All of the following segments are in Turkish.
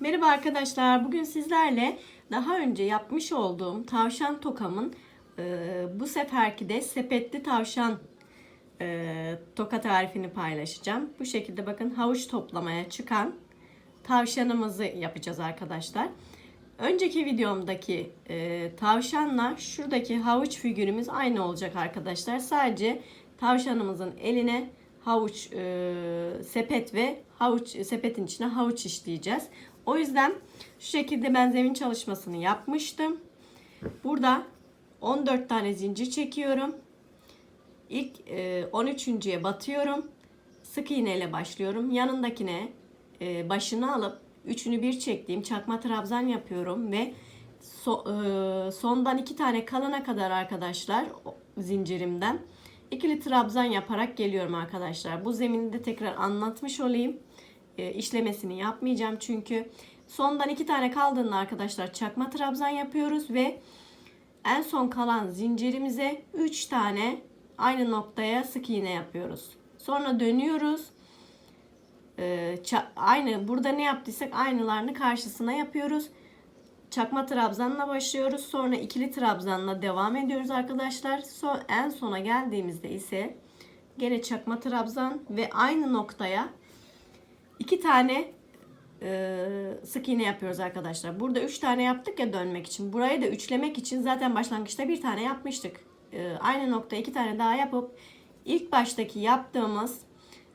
Merhaba arkadaşlar. Bugün sizlerle daha önce yapmış olduğum tavşan tokamın e, bu seferki de sepetli tavşan e, toka tarifini paylaşacağım. Bu şekilde bakın havuç toplamaya çıkan tavşanımızı yapacağız arkadaşlar. Önceki videomdaki e, tavşanla şuradaki havuç figürümüz aynı olacak arkadaşlar. Sadece tavşanımızın eline havuç e, sepet ve havuç sepetin içine havuç işleyeceğiz. O yüzden şu şekilde ben zemin çalışmasını yapmıştım. Burada 14 tane zincir çekiyorum. İlk e, 13.ye batıyorum. Sık iğne ile başlıyorum. Yanındakine e, başını alıp üçünü bir çektiğim çakma trabzan yapıyorum ve so, e, sondan iki tane kalana kadar arkadaşlar zincirimden ikili trabzan yaparak geliyorum arkadaşlar. Bu zemini de tekrar anlatmış olayım. E, işlemesini yapmayacağım çünkü sondan iki tane kaldığında arkadaşlar çakma trabzan yapıyoruz ve en son kalan zincirimize 3 tane aynı noktaya sık iğne yapıyoruz. Sonra dönüyoruz. Ee, aynı burada ne yaptıysak aynılarını karşısına yapıyoruz. Çakma trabzanla başlıyoruz. Sonra ikili trabzanla devam ediyoruz arkadaşlar. Son, en sona geldiğimizde ise gene çakma trabzan ve aynı noktaya iki tane e, sık iğne yapıyoruz arkadaşlar. Burada üç tane yaptık ya dönmek için. Burayı da üçlemek için zaten başlangıçta bir tane yapmıştık. E, aynı nokta iki tane daha yapıp ilk baştaki yaptığımız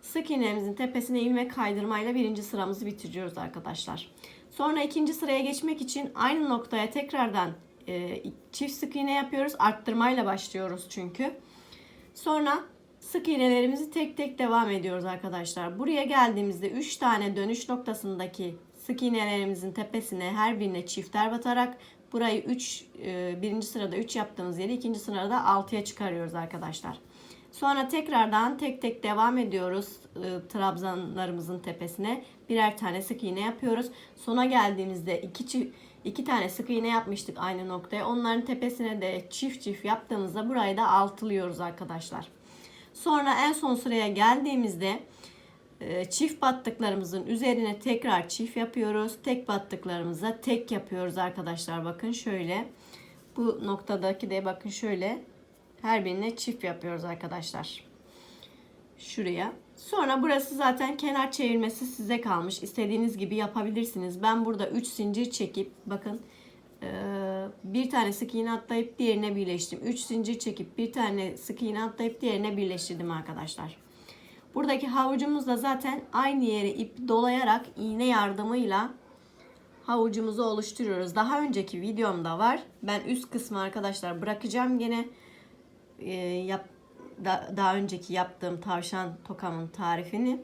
sık iğnemizin tepesine ilmek kaydırmayla birinci sıramızı bitiriyoruz arkadaşlar. Sonra ikinci sıraya geçmek için aynı noktaya tekrardan e, çift sık iğne yapıyoruz. Arttırmayla başlıyoruz çünkü. Sonra sık iğnelerimizi tek tek devam ediyoruz arkadaşlar. Buraya geldiğimizde 3 tane dönüş noktasındaki sık iğnelerimizin tepesine her birine çiftler batarak burayı 3 e, birinci sırada 3 yaptığımız yeri ikinci sırada 6'ya çıkarıyoruz arkadaşlar. Sonra tekrardan tek tek devam ediyoruz e, trabzanlarımızın tepesine. Birer tane sık iğne yapıyoruz. Sona geldiğimizde iki, iki tane sık iğne yapmıştık aynı noktaya. Onların tepesine de çift çift yaptığımızda burayı da altılıyoruz arkadaşlar. Sonra en son sıraya geldiğimizde e, çift battıklarımızın üzerine tekrar çift yapıyoruz. Tek battıklarımıza tek yapıyoruz arkadaşlar. Bakın şöyle. Bu noktadaki de bakın şöyle her birine çift yapıyoruz arkadaşlar. Şuraya. Sonra burası zaten kenar çevirmesi size kalmış. İstediğiniz gibi yapabilirsiniz. Ben burada 3 zincir çekip bakın bir tane sık iğne atlayıp diğerine birleştim. 3 zincir çekip bir tane sık iğne atlayıp diğerine birleştirdim arkadaşlar. Buradaki havucumuz da zaten aynı yere ip dolayarak iğne yardımıyla havucumuzu oluşturuyoruz. Daha önceki videomda var. Ben üst kısmı arkadaşlar bırakacağım gene e, yap, da, daha önceki yaptığım tavşan tokamın tarifini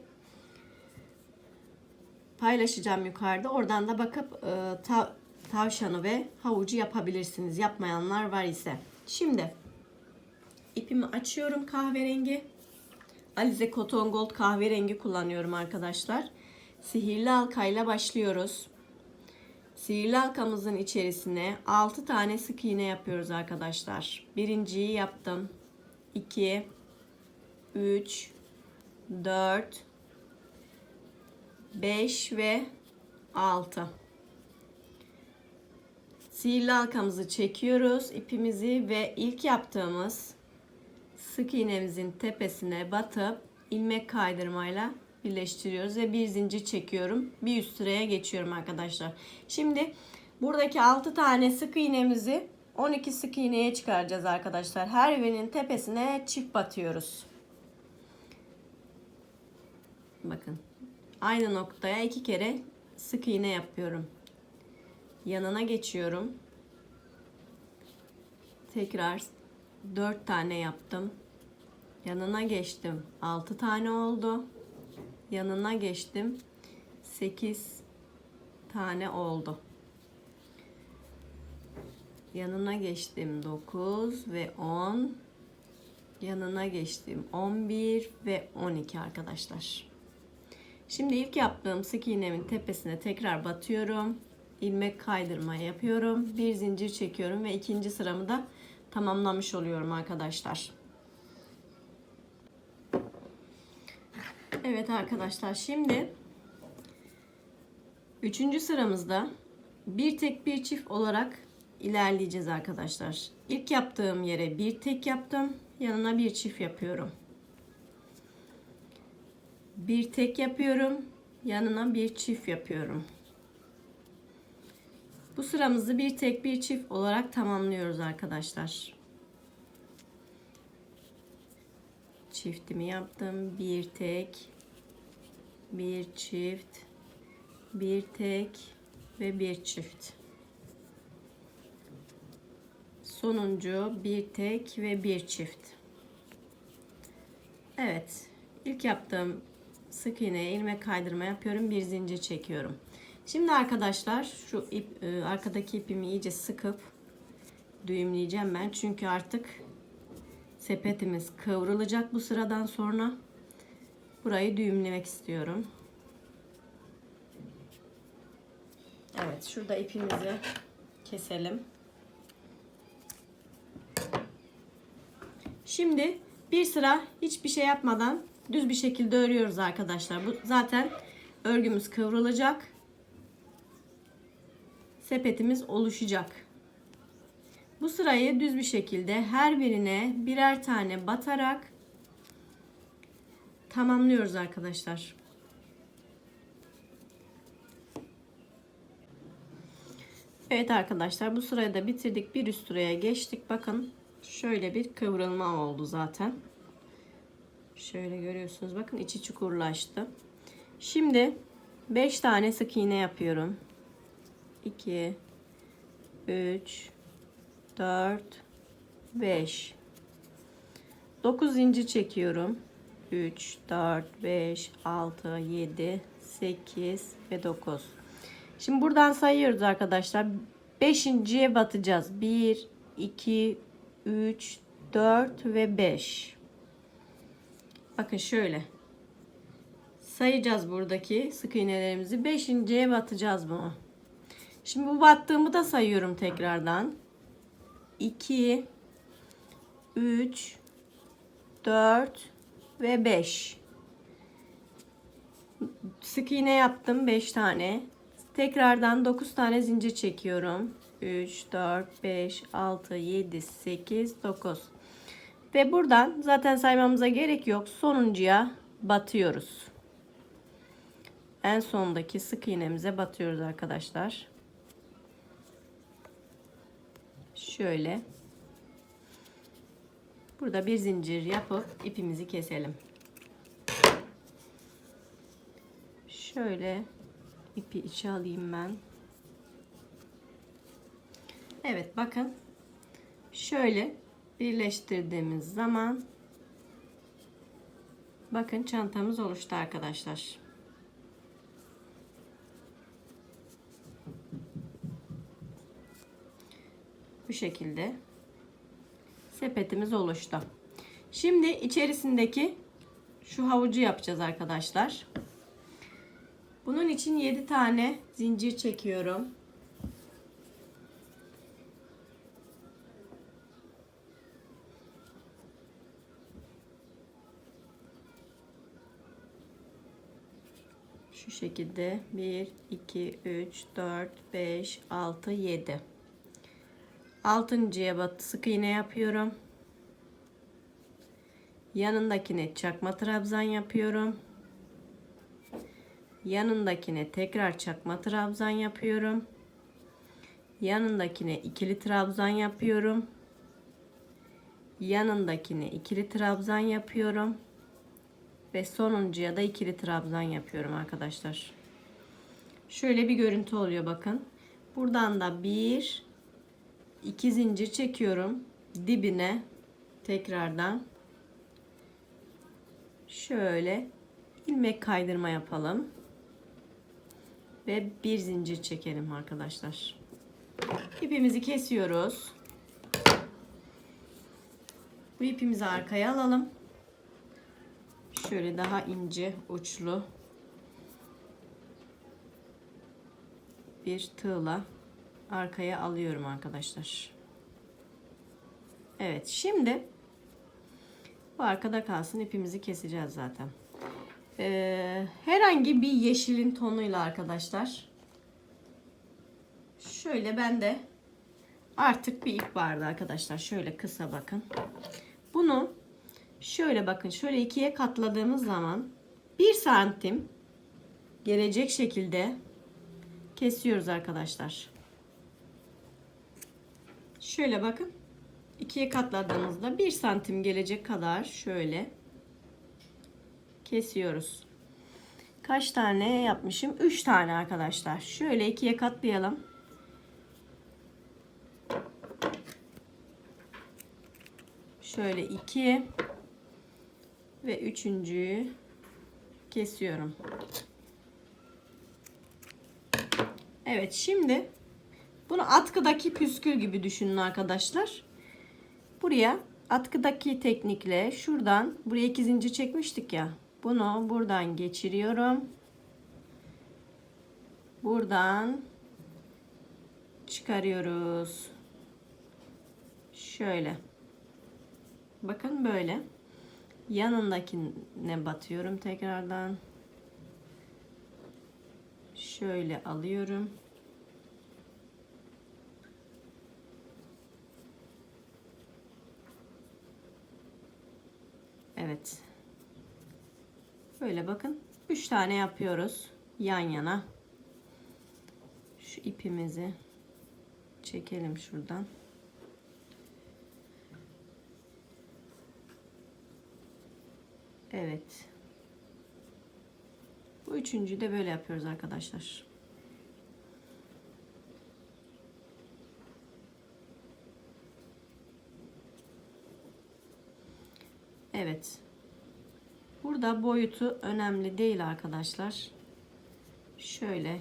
paylaşacağım yukarıda. Oradan da bakıp e, ta, tavşanı ve havucu yapabilirsiniz. Yapmayanlar var ise. Şimdi ipimi açıyorum kahverengi. Alize Cotton Gold kahverengi kullanıyorum arkadaşlar. Sihirli halkayla başlıyoruz. Sihirli halkamızın içerisine 6 tane sık iğne yapıyoruz arkadaşlar. Birinciyi yaptım. 2 3 4 5 ve 6 Sihirli halkamızı çekiyoruz. ipimizi ve ilk yaptığımız sık iğnemizin tepesine batıp ilmek kaydırmayla birleştiriyoruz ve bir zincir çekiyorum. Bir üst sıraya geçiyorum arkadaşlar. Şimdi buradaki 6 tane sık iğnemizi 12 sık iğneye çıkaracağız arkadaşlar. Her birinin tepesine çift batıyoruz. Bakın. Aynı noktaya iki kere sık iğne yapıyorum. Yanına geçiyorum. Tekrar 4 tane yaptım. Yanına geçtim. 6 tane oldu yanına geçtim. 8 tane oldu. Yanına geçtim 9 ve 10. Yanına geçtim 11 ve 12 arkadaşlar. Şimdi ilk yaptığım sık iğnemin tepesine tekrar batıyorum. İlmek kaydırma yapıyorum. Bir zincir çekiyorum ve ikinci sıramı da tamamlamış oluyorum arkadaşlar. Evet arkadaşlar şimdi Üçüncü sıramızda bir tek bir çift olarak ilerleyeceğiz arkadaşlar. İlk yaptığım yere bir tek yaptım. Yanına bir çift yapıyorum. Bir tek yapıyorum. Yanına bir çift yapıyorum. Bu sıramızı bir tek bir çift olarak tamamlıyoruz arkadaşlar. Çiftimi yaptım. Bir tek, bir çift, bir tek ve bir çift. Sonuncu bir tek ve bir çift. Evet. ilk yaptığım sık iğneye ilmek kaydırma yapıyorum. Bir zincir çekiyorum. Şimdi arkadaşlar şu ip e, arkadaki ipimi iyice sıkıp düğümleyeceğim ben. Çünkü artık sepetimiz kıvrılacak bu sıradan sonra. Burayı düğümlemek istiyorum. Evet, şurada ipimizi keselim. Şimdi bir sıra hiçbir şey yapmadan düz bir şekilde örüyoruz arkadaşlar. Bu zaten örgümüz kıvrılacak. Sepetimiz oluşacak. Bu sırayı düz bir şekilde her birine birer tane batarak tamamlıyoruz arkadaşlar. Evet arkadaşlar bu sırayı da bitirdik. Bir üst sıraya geçtik. Bakın şöyle bir kıvrılma oldu zaten. Şöyle görüyorsunuz. Bakın içi çukurlaştı. Şimdi 5 tane sık iğne yapıyorum. 2 3 4 5 9 zincir çekiyorum. 3 4 5 6 7 8 ve 9. Şimdi buradan sayıyoruz arkadaşlar. 5.ye batacağız. 1 2 3 4 ve 5. Bakın şöyle. Sayacağız buradaki sık iğnelerimizi. 5.ye batacağız bunu. Şimdi bu battığımı da sayıyorum tekrardan. 2 3 4 ve 5 sık iğne yaptım 5 tane. Tekrardan 9 tane zincir çekiyorum. 3 4 5 6 7 8 9 ve buradan zaten saymamıza gerek yok. Sonuncuya batıyoruz. En sondaki sık iğnemize batıyoruz arkadaşlar şöyle. Burada bir zincir yapıp ipimizi keselim. Şöyle ipi içe alayım ben. Evet bakın. Şöyle birleştirdiğimiz zaman bakın çantamız oluştu arkadaşlar şekilde sepetimiz oluştu. Şimdi içerisindeki şu havucu yapacağız arkadaşlar. Bunun için 7 tane zincir çekiyorum. Şu şekilde 1 2 3 4 5 6 7 altıncıya bat sık iğne yapıyorum. Yanındakine çakma trabzan yapıyorum. Yanındakine tekrar çakma trabzan yapıyorum. Yanındakine ikili trabzan yapıyorum. Yanındakine ikili trabzan yapıyorum. Ve sonuncuya da ikili trabzan yapıyorum arkadaşlar. Şöyle bir görüntü oluyor bakın. Buradan da bir 2 zincir çekiyorum. Dibine tekrardan. Şöyle ilmek kaydırma yapalım. Ve bir zincir çekelim arkadaşlar. İpimizi kesiyoruz. Bu ipimizi arkaya alalım. Şöyle daha ince uçlu bir tığla arkaya alıyorum arkadaşlar. Evet şimdi bu arkada kalsın ipimizi keseceğiz zaten. Ee, herhangi bir yeşilin tonuyla arkadaşlar Şöyle ben de artık bir ip vardı arkadaşlar. Şöyle kısa bakın. Bunu şöyle bakın şöyle ikiye katladığımız zaman bir santim gelecek şekilde kesiyoruz arkadaşlar. Şöyle bakın. ikiye katladığımızda bir santim gelecek kadar şöyle kesiyoruz. Kaç tane yapmışım? 3 tane arkadaşlar. Şöyle ikiye katlayalım. Şöyle iki ve üçüncüyü kesiyorum. Evet şimdi bunu atkıdaki püskül gibi düşünün arkadaşlar. Buraya atkıdaki teknikle şuradan buraya iki zincir çekmiştik ya. Bunu buradan geçiriyorum. Buradan çıkarıyoruz. Şöyle. Bakın böyle. Yanındakine batıyorum tekrardan. Şöyle alıyorum. Evet. Böyle bakın. 3 tane yapıyoruz. Yan yana. Şu ipimizi çekelim şuradan. Evet. Bu üçüncüyü de böyle yapıyoruz arkadaşlar. Evet. Burada boyutu önemli değil arkadaşlar. Şöyle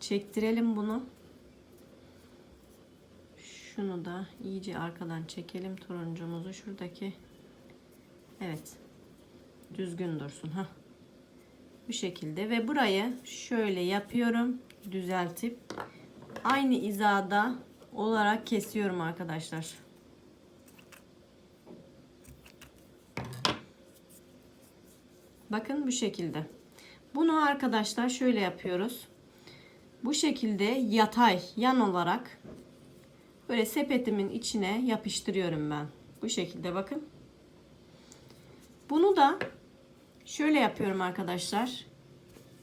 çektirelim bunu. Şunu da iyice arkadan çekelim turuncumuzu şuradaki. Evet. Düzgün dursun ha. Bu şekilde ve burayı şöyle yapıyorum. Düzeltip aynı izada olarak kesiyorum arkadaşlar. Bakın bu şekilde. Bunu arkadaşlar şöyle yapıyoruz. Bu şekilde yatay yan olarak böyle sepetimin içine yapıştırıyorum ben. Bu şekilde bakın. Bunu da şöyle yapıyorum arkadaşlar.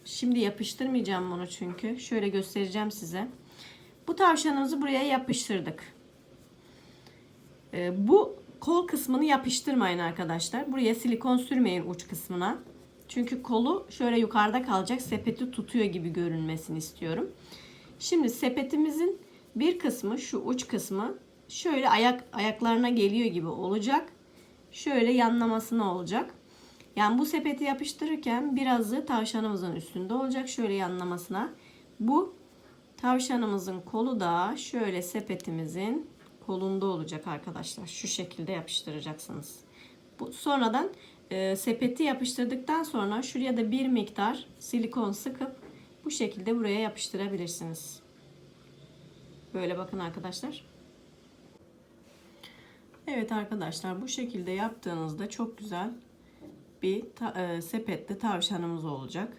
Şimdi yapıştırmayacağım bunu çünkü. Şöyle göstereceğim size. Bu tavşanımızı buraya yapıştırdık. Ee, bu kol kısmını yapıştırmayın arkadaşlar. Buraya silikon sürmeyin uç kısmına. Çünkü kolu şöyle yukarıda kalacak. Sepeti tutuyor gibi görünmesini istiyorum. Şimdi sepetimizin bir kısmı şu uç kısmı şöyle ayak ayaklarına geliyor gibi olacak. Şöyle yanlamasına olacak. Yani bu sepeti yapıştırırken birazı tavşanımızın üstünde olacak. Şöyle yanlamasına. Bu tavşanımızın kolu da şöyle sepetimizin kolunda olacak arkadaşlar. Şu şekilde yapıştıracaksınız. Bu sonradan e, sepeti yapıştırdıktan sonra şuraya da bir miktar silikon sıkıp bu şekilde buraya yapıştırabilirsiniz. Böyle bakın arkadaşlar. Evet arkadaşlar bu şekilde yaptığınızda çok güzel bir ta, e, sepette tavşanımız olacak.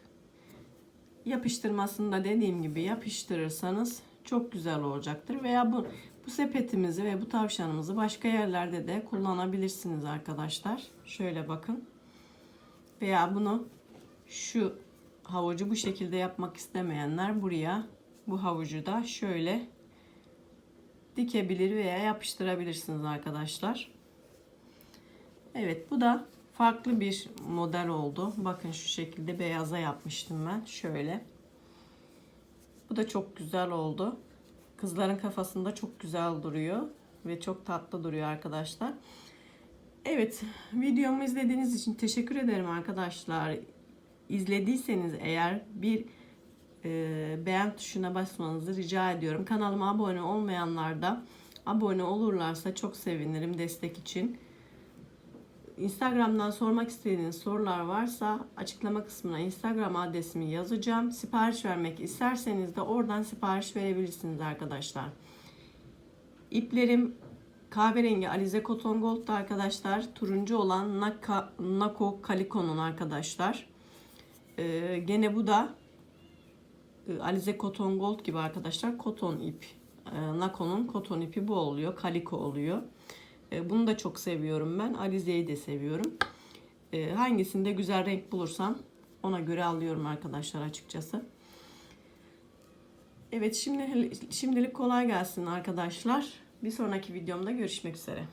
Yapıştırmasını da dediğim gibi yapıştırırsanız çok güzel olacaktır. Veya bu, bu sepetimizi ve bu tavşanımızı başka yerlerde de kullanabilirsiniz arkadaşlar. Şöyle bakın. Veya bunu şu havucu bu şekilde yapmak istemeyenler buraya bu havucu da şöyle dikebilir veya yapıştırabilirsiniz arkadaşlar. Evet bu da farklı bir model oldu. Bakın şu şekilde beyaza yapmıştım ben. Şöyle. Bu da çok güzel oldu. Kızların kafasında çok güzel duruyor ve çok tatlı duruyor arkadaşlar. Evet, videomu izlediğiniz için teşekkür ederim arkadaşlar. İzlediyseniz eğer bir e, beğen tuşuna basmanızı rica ediyorum. Kanalıma abone olmayanlar da abone olurlarsa çok sevinirim destek için. Instagram'dan sormak istediğiniz sorular varsa açıklama kısmına Instagram adresimi yazacağım. Sipariş vermek isterseniz de oradan sipariş verebilirsiniz arkadaşlar. İplerim kahverengi Alize Cotton Gold'da arkadaşlar. Turuncu olan Naka, Nako Calico'nun arkadaşlar. Ee, gene bu da e, Alize Cotton Gold gibi arkadaşlar koton ip. E, Nako'nun koton ipi bu oluyor. Kaliko oluyor. E, bunu da çok seviyorum ben. Alize'yi de seviyorum. E, hangisinde güzel renk bulursam ona göre alıyorum arkadaşlar açıkçası. Evet şimdi şimdilik kolay gelsin arkadaşlar. Bir sonraki videomda görüşmek üzere.